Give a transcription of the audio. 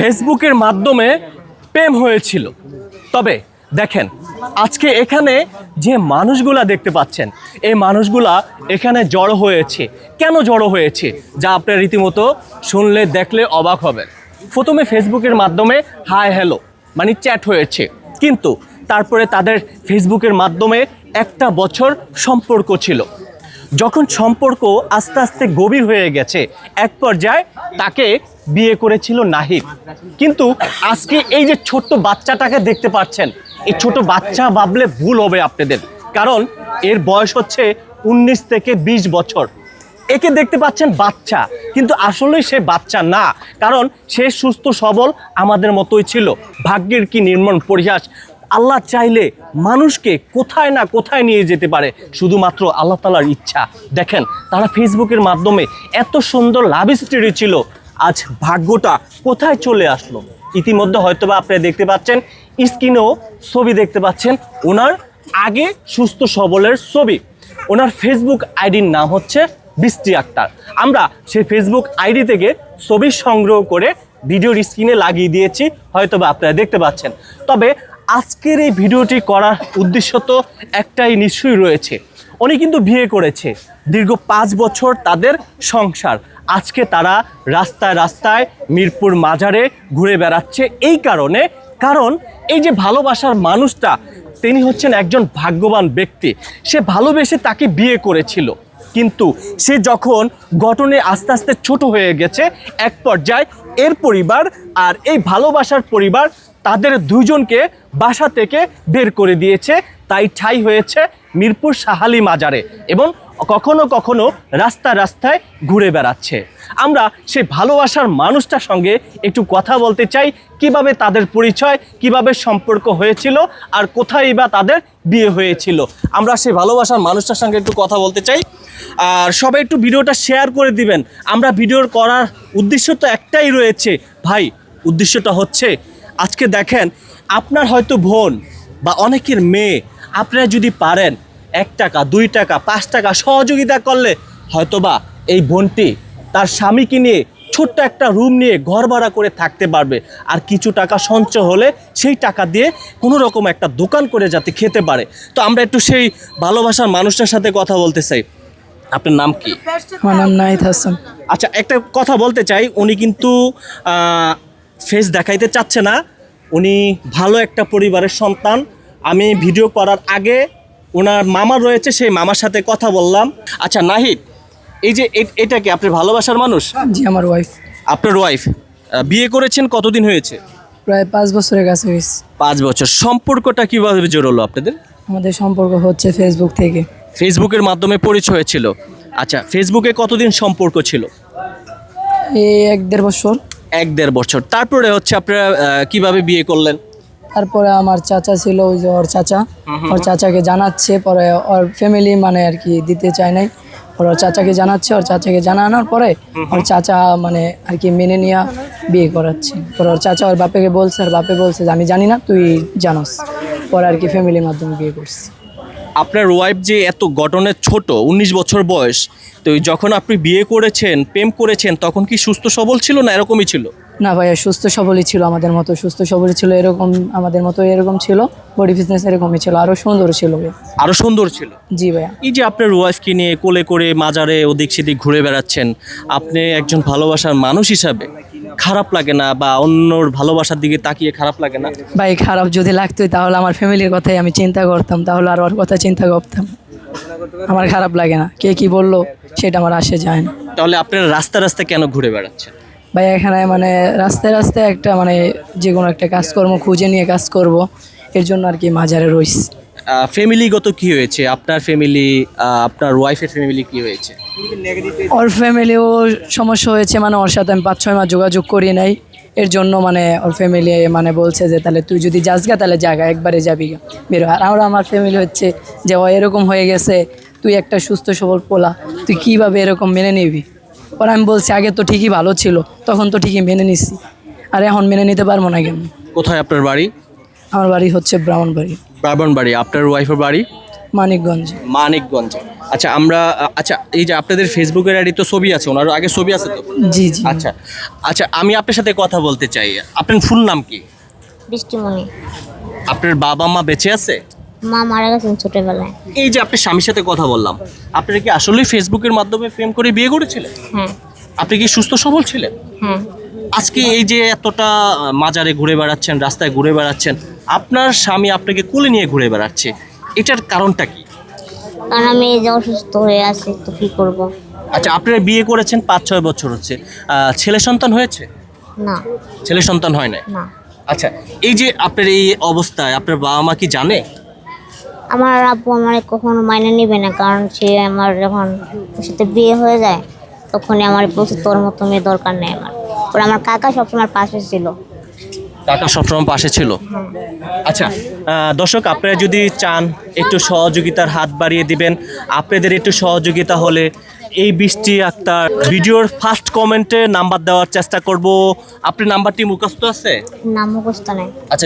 ফেসবুকের মাধ্যমে প্রেম হয়েছিল। তবে দেখেন, আজকে এখানে যে মানুষগুলা দেখতে পাচ্ছেন, এই মানুষগুলা এখানে জড়ো হয়েছে। কেন জড়ো হয়েছে? যা আপনার রীতিমতো শুনলে, দেখলে অবাক হবেন। প্রথমে ফেসবুকের মাধ্যমে হাই হ্যালো মানে চ্যাট হয়েছে। কিন্তু তারপরে তাদের ফেসবুকের মাধ্যমে একটা বছর সম্পর্ক ছিল। যখন সম্পর্ক আস্তে আস্তে গভীর হয়ে গেছে, এক পর্যায়ে তাকে বিয়ে করেছিল নাহিদ। কিন্তু আজকে এই যে ছোট্ট বাচ্চাটাকে দেখতে পাচ্ছেন, এই ছোট বাচ্চা ভাবলে ভুল হবে আপনাদের। কারণ এর বয়স হচ্ছে উনিশ থেকে ২০ বছর। একে দেখতে পাচ্ছেন বাচ্চা, কিন্তু আসলেই সে বাচ্চা না। কারণ সে সুস্থ, সবল আমাদের মতোই ছিল। ভাগ্যের কি নির্মম পরিহাস। আল্লাহ চাইলে মানুষকে কোথায় না কোথায় নিয়ে যেতে পারে। শুধুমাত্র আল্লাহ তালার ইচ্ছা। দেখেন, তারা ফেসবুকের মাধ্যমে এত সুন্দর লাভ স্টোরি ছিল। আজ ভাগ্যটা কোথায় চলে আসলো? ইতিমধ্যে হয়তোবা আপনারা দেখতে পাচ্ছেন, স্ক্রিনেও ছবি দেখতে পাচ্ছেন, ওনার আগে সুস্থ সবলের ছবি। ওনার ফেসবুক আইডির নাম হচ্ছে বৃষ্টি আক্তার। আমরা সেই ফেসবুক আইডি থেকে ছবি সংগ্রহ করে ভিডিওর স্ক্রিনে লাগিয়ে দিয়েছি, হয়তোবা আপনারা দেখতে পাচ্ছেন। তবে আজকের এই ভিডিওটি করার উদ্দেশ্য তো একটাই নিশ্চয়ই রয়েছে। উনি কিন্তু বিয়ে করেছে। দীর্ঘ পাঁচ বছর তাদের সংসার। আজকে তারা রাস্তায় রাস্তায় মিরপুর মাজারে ঘুরে বেড়াচ্ছে এই কারণে। কারণ এই যে ভালোবাসার মানুষটা, তিনি হচ্ছেন একজন ভাগ্যবান ব্যক্তি। সে ভালোবেসে তাকে বিয়ে করেছিল। কিন্তু সে যখন গঠনে আস্তে আস্তে ছোট হয়ে গেছে, এক পর্যায়ে এর পরিবার আর এই ভালোবাসার পরিবার তাদের দুজনকে বাসা থেকে বের করে দিয়েছে। তাই ঠাই হয়েছে মিরপুর সাহালি মাজারে এবং কখনো কখনো রাস্তা রাস্তায় ঘুরে বেড়াচ্ছে। আমরা সেই ভালোবাসার মানুষটার সঙ্গে একটু কথা বলতে চাই, কীভাবে তাদের পরিচয়, কীভাবে সম্পর্ক হয়েছিল আর কোথায় বা তাদের বিয়ে হয়েছিল। আমরা সেই ভালোবাসার মানুষটার সঙ্গে একটু কথা বলতে চাই। আর সবাই একটু ভিডিওটা শেয়ার করে দিবেন। আমরা ভিডিওর করার উদ্দেশ্য তো একটাই রয়েছে। ভাই, উদ্দেশ্যটা হচ্ছে, আজকে দেখেন, আপনার হয়তো বোন বা অনেকের মেয়ে আপনারা যদি পারেন এক টাকা দুই টাকা পাঁচ টাকা সহযোগিতা করলে হয়তোবা এই বোনটি তার স্বামীকে নিয়ে ছোট্ট একটা রুম নিয়ে ঘর ভাড়া করে থাকতে পারবে। আর কিছু টাকা সঞ্চয় হলে সেই টাকা দিয়ে কোনো রকম একটা দোকান করে যাতে খেতে পারে। তো আমরা একটু সেই ভালোবাসার মানুষটার সাথে কথা বলতে চাই। আপনার নাম কি? আমার নাম নাহিদ হাসান। আচ্ছা একটা কথা বলতে চাই। উনি কিন্তু ফেস দেখাইতে চাচ্ছে না। উনি ভালো একটা পরিবারের সন্তান। আমি ভিডিও করার আগে ওনার মামা রয়েছে সেই মামার সাথে কথা বললাম। আচ্ছা নাহিদ এই যে এটা কি আপনি ভালোবাসার মানুষ? জি আমার ওয়াইফ আপনার ওয়াইফ বিয়ে করেছেন কতদিন হয়েছে? প্রায় পাঁচ বছরের কাছে হয়েছে পাঁচ বছর। সম্পর্কটা কীভাবে জোরলো আপনাদের? আমাদের সম্পর্ক হচ্ছে ফেসবুক থেকে। ফেসবুকের মাধ্যমে পরিচয় হয়েছিল। আচ্ছা ফেসবুকে কতদিন সম্পর্ক ছিল? এই এক দেড় বছর। এক দেড় বছর। তারপরে হচ্ছে আপনারা কীভাবে বিয়ে করলেন? তারপরে আমার চাচা ছিল ওই যে ওর চাচা। ওর চাচাকে জানাচ্ছে পরে ওর ফ্যামিলি মানে আর কি দিতে চায় নাই। ওর চাচাকে জানাচ্ছে ওর চাচাকে জানানোর পরে ওর চাচা মানে আর কি মেনে নিয়ে বিয়ে করাচ্ছে। পরে ওর চাচা ওর বাপেকে বলছে আর বাপে বলছে আমি জানি না তুই জানোস। পরে আর কি ফ্যামিলির মাধ্যমে বিয়ে করছি। আপনার ওয়াইফ যে এত গঠনের ছোট উনিশ বছর বয়স তো যখন আপনি বিয়ে করেছেন প্রেম করেছেন তখন কি সুস্থ সবল ছিল না এরকমই ছিল? না ভাইয়া সুস্থ সবলই ছিল আমাদের মতো সুস্থ সবলই ছিল এরকম আমাদের মতো এরকম ছিল বডি ফিটনেস এরকমই ছিল আরও সুন্দর ছিল ভাইয়া। আরও সুন্দর ছিল? জি ভাইয়া। এই যে আপনার ওয়াইফকে নিয়ে কোলে করে মাজারে ওদিক সেদিক ঘুরে বেড়াচ্ছেন আপনি একজন ভালোবাসার মানুষ হিসাবে খারাপ লাগে না বা অন্যর ভালোবাসার দিকে তাকিয়ে খারাপ লাগে না? ভাই খারাপ যদি লাগতোই তাহলে আমার ফ্যামিলির কথাই আমি চিন্তা করতাম তাহলে আর ওর কথা চিন্তা করতাম। আমার খারাপ লাগে না কে কি বলল সেটা আমার আসে যায় না। তাহলে আপনারা রাস্তা রাস্তা কেন ঘুরে বেড়াচ্ছেন? ভাই এখানে মানে রাস্তায় রাস্তায় একটা মানে যে কোনো একটা কাজকর্ম খুঁজে নিয়ে কাজ করব। এর জন্য আর কি মাজারে রইস। ফ্যামিলিগত কি হয়েছে? আপনার ফ্যামিলি আপনার ওয়াইফের ফ্যামিলি কি হয়েছে? ওর ফ্যামিলিও সমস্যা হয়েছে মানে ওর সাথে আমি পাঁচ ছয় মাস যোগাযোগ করি নাই। এর জন্য মানে ওর ফ্যামিলি মানে বলছে যে তাহলে তুই যদি যাস গা তাহলে জায়গা একবারে যাবি গা বেরো আর আমরা আমার ফ্যামিলি হচ্ছে যে ও এরকম হয়ে গেছে তুই একটা সুস্থ সবল পোলা তুই কীভাবে এরকম মেনে নিবি? পর আমি বলছি আগে তো ঠিকই ভালো ছিল তখন তো ঠিকই মেনে নিছি। আর এখন মেনে নিতে পারব না কেন? কোথায় আপনার বাড়ি? আমার বাড়ি হচ্ছে ব্রাহ্মণবাড়ি। ব্রাহ্মণবাড়ি। আপনার ওয়াইফের বাড়ি? মানিকগঞ্জ। মানিকগঞ্জ। আচ্ছা আমরা আচ্ছা এই যে আপনাদের ফেসবুকের আইডি তো ছবি আছে ওনার আগে ছবি আছে তো? জি জি। আচ্ছা আচ্ছা আমি আপনার সাথে কথা বলতে চাই। আপনার ফুল নাম কি? বৃষ্টিমণি। আপনার বাবা মা বেঁচে আছে? মা মারা গেছেন ছোটবেলায়। এই যে আপনার স্বামীর সাথে কথা বললাম আপনারা কি আসলেই ফেসবুকের মাধ্যমে প্রেম করে বিয়ে করেছিলেন? হ্যাঁ আপনি কি সুস্থ সবল ছিলেন? হ্যাঁ আজকে এই যে এতটা মাজারে ঘুরে বেড়াচ্ছেন রাস্তায় ঘুরে বেড়াচ্ছেন আপনার স্বামী আপনাকে কোলে নিয়ে ঘুরে বেড়াচ্ছে এটার কারণটা কি? কারণ আমি এই যে অসুস্থ হয়ে আছি তো কি করব? আচ্ছা আপনারা বিয়ে করেছেন পাঁচ ছয় বছর হচ্ছে আহ, ছেলে সন্তান হয়েছে? না। ছেলে সন্তান হয় না না। আচ্ছা এই যে আপনার এই অবস্থায় আপনার বাবা মা কি জানে? আমার আব্বু আমার কখনো মাইনে নেবে না কারণ সে আমার যখন ওর সাথে বিয়ে হয়ে যায় তখনই আমার বলছে তোর মতো মেয়ে দরকার নেই আমার। ওরা আমার কাকা সবসময় পাশে ছিল। কাকা সবসময় পাশে ছিল? আচ্ছা দর্শক আপনারা যদি চান একটু সহযোগিতার হাত বাড়িয়ে দিবেন আপনাদের একটু সহযোগিতা হলে এই বৃষ্টি আক্তার ভিডিওর ফার্স্ট কমেন্টে নাম্বার দেওয়ার চেষ্টা করব। আপনার নাম্বারটি মুখস্থ আছে? নাম মুখস্থ নেই। আচ্ছা